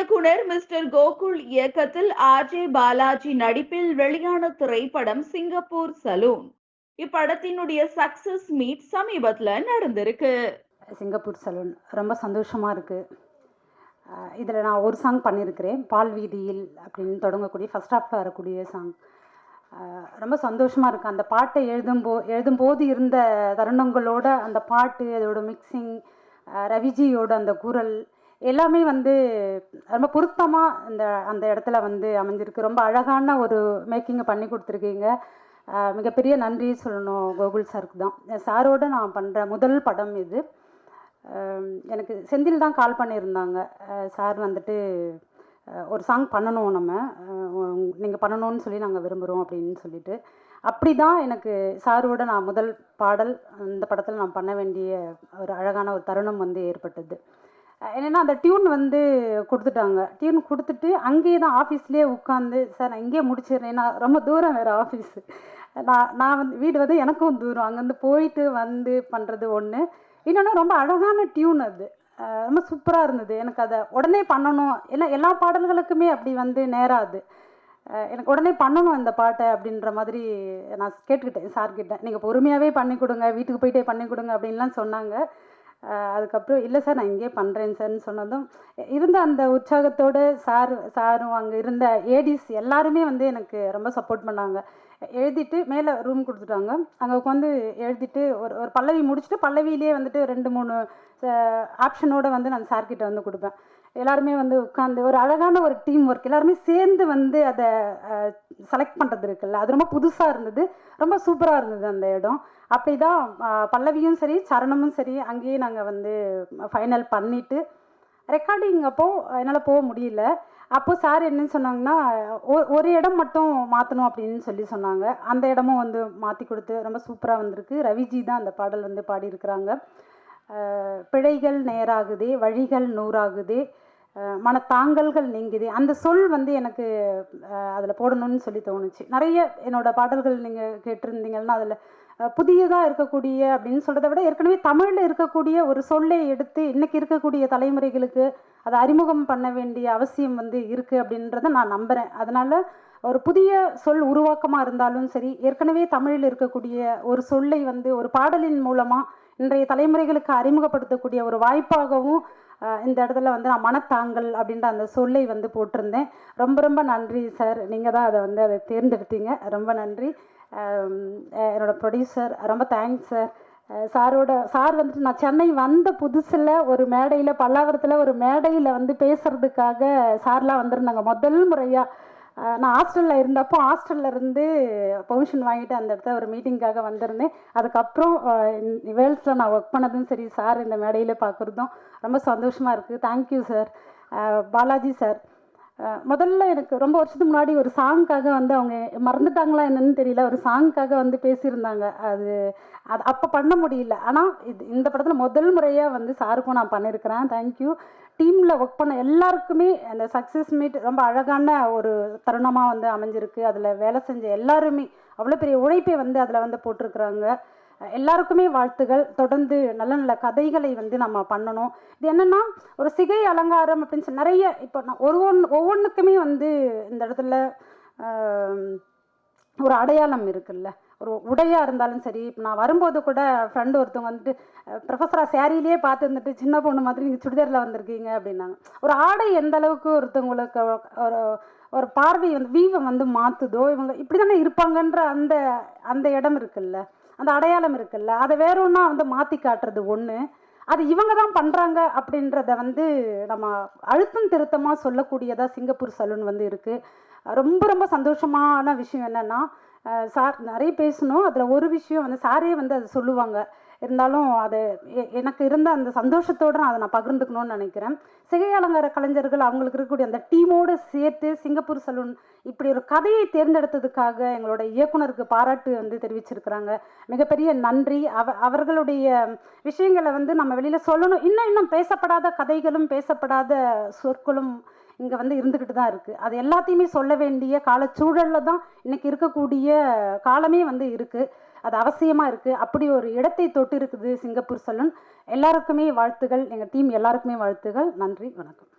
இயக்குனர் மிஸ்டர் கோகுல் இயக்கத்தில் ஆர்ஜே பாலாஜி நடிப்பில் வெளியான திரைப்படம் சிங்கப்பூர் சலூன். இப்படத்தினுடைய சக்சஸ் மீட் சமீபத்தில் நடந்திருக்கு. சிங்கப்பூர் சலூன் ரொம்ப சந்தோஷமாக இருக்குது இதில் நான் ஒரு சாங் பண்ணியிருக்கிறேன் பால் வீதியில் அப்படின்னு தொடங்கக்கூடிய ஃபஸ்ட் ஹாஃபில் வரக்கூடிய சாங் ரொம்ப சந்தோஷமாக இருக்குது அந்த பாட்டை எழுதும்போ எழுதும்போது இருந்த தருணங்களோட அந்த பாட்டு அதோட மிக்சிங் ரவிஜியோட அந்த குரல் எல்லாமே வந்து ரொம்ப பொருத்தமாக இந்த அந்த இடத்துல வந்து அமைஞ்சிருக்கு. ரொம்ப அழகான ஒரு மேக்கிங்கை பண்ணி கொடுத்துருக்கீங்க. மிகப்பெரிய நன்றி சொல்லணும் கோகுல் சாருக்கு தான். சாரோட நான் பண்ணுற முதல் படம் இது. எனக்கு செந்தில் தான் கால் பண்ணியிருந்தாங்க. சார் வந்துட்டு ஒரு சாங் பண்ணணும் நம்ம. நீங்கள் பண்ணணும்னு சொல்லி நாங்கள் விரும்புகிறோம் அப்படின்னு சொல்லிட்டு. அப்படி தான் எனக்கு சாரோட நான் முதல் பாடல் இந்த படத்தில் நான் பண்ண வேண்டிய ஒரு அழகான ஒரு தருணம் வந்து ஏற்பட்டது. என்னென்னா அந்த டியூன் வந்து கொடுத்துட்டாங்க. டியூன் கொடுத்துட்டு அங்கேயே தான் ஆஃபீஸ்லேயே உட்காந்து சார் நான் இங்கேயே முடிச்சிடுறேன். நான் ரொம்ப தூரம் வேறு ஆஃபீஸு நான் நான் வந்து வீடு வந்து எனக்கும் தூரம். அங்கேருந்து போயிட்டு வந்து பண்ணுறது ஒன்று இன்னொன்று ரொம்ப அழகான டியூன் அது. ரொம்ப சூப்பராக இருந்தது. எனக்கு அதை உடனே பண்ணணும். எல்லா எல்லா பாடல்களுக்குமே அப்படி வந்து நேராது. எனக்கு உடனே பண்ணணும் இந்த பாட்டை அப்படின்ற மாதிரி நான் கேட்டுக்கிட்டேன் சார்கிட்ட. நீங்கள் பொறுமையாகவே பண்ணி கொடுங்க. வீட்டுக்கு போயிட்டே பண்ணி கொடுங்க அப்படின்லாம் சொன்னாங்க. அதுக்கப்புறம் இல்லை சார் நான் இங்கேயே பண்ணுறேன் சார்னு சொன்னதும் இருந்த அந்த உற்சாகத்தோடு சார் சாரும் அங்கே இருந்த ஏடிஸ் எல்லாருமே வந்து எனக்கு ரொம்ப சப்போர்ட் பண்ணாங்க. எழுதிட்டு மேலே ரூம் கொடுத்துட்டாங்க. அங்கே உட்காந்து எழுதிட்டு ஒரு ஒரு பல்லவி முடிச்சுட்டு பல்லவியிலே வந்துட்டு ரெண்டு மூணு ஆப்ஷனோடு வந்து நான் சார்கிட்ட வந்து கொடுப்பேன். எல்லாருமே வந்து உட்காந்து ஒரு அழகான ஒரு டீம் ஒர்க் எல்லாருமே சேர்ந்து வந்து அதை செலக்ட் பண்ணுறது இருக்குல்ல? அது ரொம்ப புதுசாக இருந்தது. ரொம்ப சூப்பராக இருந்தது அந்த இடம். அப்படி தான் பல்லவியும் சரி சரணமும் சரி அங்கேயே நாங்கள் வந்து ஃபைனல் பண்ணிவிட்டு ரெக்கார்டிங் அப்போது என்னால் போக முடியல. அப்போது சார் என்னன்னு சொன்னாங்கன்னா ஒரு இடம் மட்டும் மாற்றணும் அப்படின்னு சொல்லி சொன்னாங்க. அந்த இடமும் வந்து மாற்றி கொடுத்து ரொம்ப சூப்பராக வந்திருக்கு. ரவிஜி தான் அந்த பாடல் வந்து பாடியிருக்கிறாங்க. பிழைகள் நேராகுது வழிகள் நூறாகுது மனத்தாங்கல்கள் நீங்குது அந்த சொல் வந்து எனக்கு அதில் போடணும்னு சொல்லி தோணுச்சு. நிறைய என்னோடய பாடல்கள் நீங்கள் கேட்டிருந்தீங்கன்னா அதில் புதியதாக இருக்கக்கூடிய அப்படின்னு சொல்கிறத விட ஏற்கனவே தமிழில் இருக்கக்கூடிய ஒரு சொல்லை எடுத்து இன்றைக்கி இருக்கக்கூடிய தலைமுறைகளுக்கு அதை அறிமுகம் பண்ண வேண்டிய அவசியம் வந்து இருக்குது அப்படின்றத நான் நம்புகிறேன் அதனால் ஒரு புதிய சொல் உருவாக்கமாக இருந்தாலும் சரி ஏற்கனவே தமிழில் இருக்கக்கூடிய ஒரு சொல்லை வந்து ஒரு பாடலின் மூலமாக இன்றைய தலைமுறைகளுக்கு அறிமுகப்படுத்தக்கூடிய ஒரு வாய்ப்பாகவும் இந்த இடத்துல வந்து நான் மனத்தாங்கல் அப்படின்ற அந்த சொல்லை வந்து போட்டிருந்தேன். ரொம்ப ரொம்ப நன்றி சார். நீங்கள் தான் அதை வந்து அதை தேர்ந்தெடுத்தீங்க. ரொம்ப நன்றி. என்னோட ப்ரொடியூசர் ரொம்ப தேங்க்ஸ் சார் சாரோட சார் வந்துட்டு நான் சென்னை வந்த புதுசில் ஒரு மேடையில் பல்லாவரத்தில் ஒரு மேடையில் வந்து பேசுகிறதுக்காக சார்லாம் வந்திருந்தாங்க. முதல் முறையாக நான் ஹாஸ்டலில் இருந்தப்போ ஹாஸ்டல்ல இருந்து பெர்மிஷன் வாங்கிட்டு அந்த இடத்துல ஒரு மீட்டிங்காக வந்திருந்தேன். அதுக்கப்புறம் வேர்ல்ஸில் நான் ஒர்க் பண்ணதும் சரி சார் இந்த மேடையில் பார்க்குறதும் ரொம்ப சந்தோஷமாக இருக்குது தேங்க்யூ சார் பாலாஜி சார் முதல்ல எனக்கு ரொம்ப வருஷத்துக்கு முன்னாடி ஒரு சாங்க்காக வந்து அவங்க மறந்துட்டாங்களா என்னன்னு தெரியல. ஒரு சாங்க்காக வந்து பேசியிருந்தாங்க. அது அது அப்போ பண்ண முடியல. ஆனால் இது இந்த படத்தில் முதல் முறையாக வந்து சாருக்கும் நான் பண்ணியிருக்கிறேன் தேங்க்யூ டீமில் ஒர்க் பண்ண எல்லாருக்குமே அந்த சக்ஸஸ் மீட் ரொம்ப அழகான ஒரு தருணமாக வந்து அமைஞ்சிருக்கு. அதில் வேலை செஞ்ச எல்லாருமே அவ்வளோ பெரிய உழைப்பை வந்து அதில் வந்து போட்டிருக்கிறாங்க. எல்லாருக்குமே வாழ்த்துகள். தொடர்ந்து நல்ல நல்ல கதைகளை வந்து நம்ம பண்ணணும். இது என்னென்னா ஒரு சிகை அலங்காரம் அப்படின்னு சொல்லி நிறைய இப்போ நான் ஒரு ஒன்று ஒவ்வொன்றுக்குமே வந்து இந்த இடத்துல ஒரு அடையாளம் இருக்குல்ல. ஒரு உடையாக இருந்தாலும் சரி இப்போ நான் வரும்போது கூட ஃப்ரெண்டு ஒருத்தவங்க வந்துட்டு ப்ரொஃபஸராக சேரீலேயே பார்த்து இருந்துட்டு சின்ன பொண்ணு மாதிரி நீங்கள் சுடிதாரில் வந்திருக்கீங்க அப்படின்னாங்க. ஒரு ஆடை எந்த அளவுக்கு ஒருத்தவங்களுக்கு ஒரு ஒரு பார்வை வந்து வீவை வந்து மாற்றுதோ இவங்க இப்படி தானே இருப்பாங்கன்ற அந்த அந்த இடம் இருக்குல்ல. அந்த அடையாளம் இருக்குல்ல அதை வேற ஒன்றா வந்து மாற்றி காட்டுறது ஒன்று அது இவங்க தான் பண்ணுறாங்க அப்படின்றத வந்து நம்ம அழுத்தம் திருத்தமாக சொல்லக்கூடியதாக சிங்கப்பூர் சலூன் வந்து இருக்குது ரொம்ப ரொம்ப சந்தோஷமான விஷயம் என்னென்னா சார் நிறைய பேசணும். அதில் ஒரு விஷயம் வந்து சாரே வந்து அதை சொல்லுவாங்க. இருந்தாலும் அது எ- எனக்கு இருந்த அந்த சந்தோஷத்தோடு நான் அதை நான் பகிர்ந்துக்கணும்னு நினைக்கிறேன். சிகை அலங்கார கலைஞர்கள் அவங்களுக்கு இருக்கக்கூடிய அந்த டீமோடு சேர்த்து சிங்கப்பூர் சலூன் இப்படி ஒரு கதையை தேர்ந்தெடுத்ததுக்காக எங்களோட இயக்குனருக்கு பாராட்டு வந்து தெரிவிச்சிருக்கிறாங்க. மிகப்பெரிய நன்றி. அவ அவர்களுடைய விஷயங்களை வந்து நம்ம வெளியில் சொல்லணும். இன்னும் இன்னும் பேசப்படாத கதைகளும் பேசப்படாத சொற்களும் இங்கே வந்து இருந்துக்கிட்டு தான் இருக்குது அது எல்லாத்தையுமே சொல்ல வேண்டிய காலச்சூழலில் தான் இன்றைக்கி இருக்கக்கூடிய காலமே வந்து இருக்குது அது அவசியமாக இருக்குது அப்படி ஒரு இடத்தை தொட்டு இருக்குது சிங்கப்பூர் சலூன். எல்லாருக்குமே வாழ்த்துகள். எங்கள் டீம் எல்லாருக்குமே வாழ்த்துகள். நன்றி. வணக்கம்.